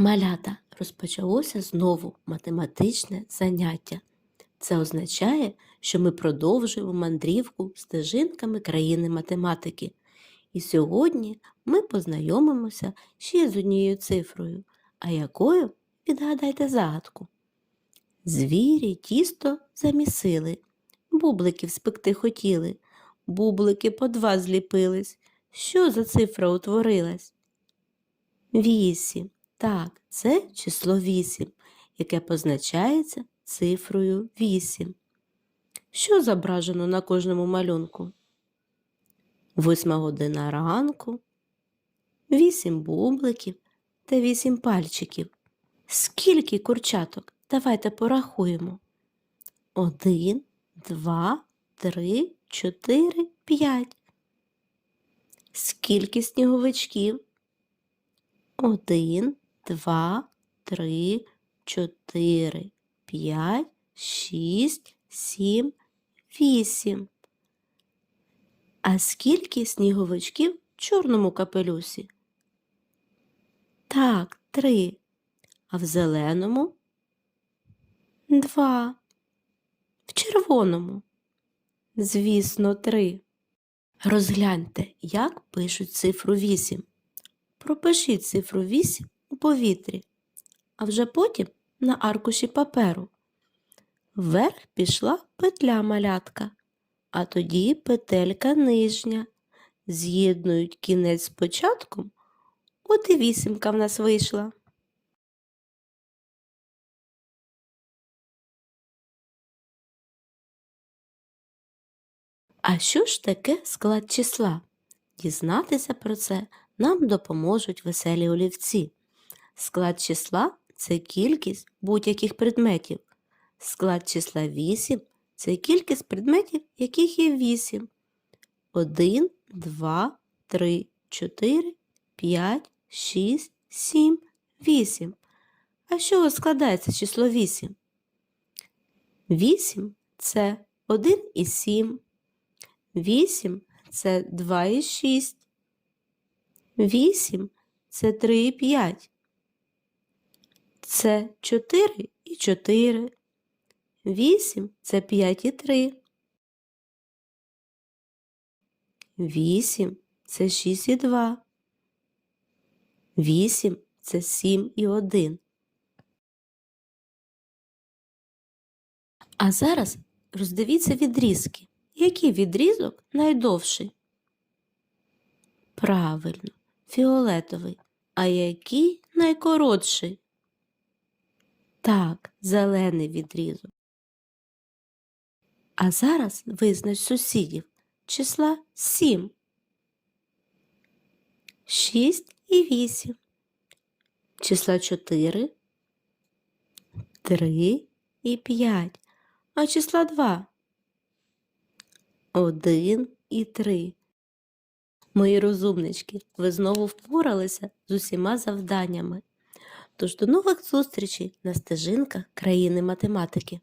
Малята розпочалося знову математичне заняття. Це означає, що ми продовжуємо мандрівку стежинками країни математики. І сьогодні ми познайомимося ще з однією цифрою, а якою відгадайте загадку. Звірі тісто замісили, бубликів спекти хотіли, бублики по два зліпились. Що за цифра утворилась? Вісім. Так, це число 8, яке позначається цифрою 8. Що зображено на кожному малюнку? Восьма година ранку, вісім бубликів та вісім пальчиків. Скільки курчаток? Давайте порахуємо. Один, два, три, чотири, п'ять. Скільки сніговичків? Один, два, три, чотири, п'ять, шість, сім, вісім. А скільки сніговичків в чорному капелюсі? Так, три. А в зеленому? Два. В червоному? Звісно, три. Розгляньте, як пишуть цифру вісім. Пропишіть цифру 8 у повітрі, а вже потім на аркуші паперу. Вверх пішла петля малятка, а тоді петелька нижня. З'єднують кінець з початком, от і вісімка в нас вийшла. А що ж таке склад числа? Дізнатися про це нам допоможуть веселі олівці. Склад числа це кількість будь-яких предметів. Склад числа 8 це кількість предметів, яких є 8. 1, 2, 3, 4, 5, 6, 7, 8. А з чого складається число 8? 8 це 1 і 7. 8 це 2 і 6. 8 це 3 і 5. Це 4 і 4. 8 це 5 і 3. 8 це 6 і 2. 8 це 7 і 1. А зараз роздивіться відрізки. Який відрізок найдовший? Правильно, фіолетовий. А який найкоротший? Так, зелений відрізок. А зараз визнач сусідів числа 7, 6 і 8, числа 4, 3 і 5, а числа 2, 1 і 3. Мої розумнички, ви знову впоралися з усіма завданнями. Тож до нових зустрічей на стежинках країни математики.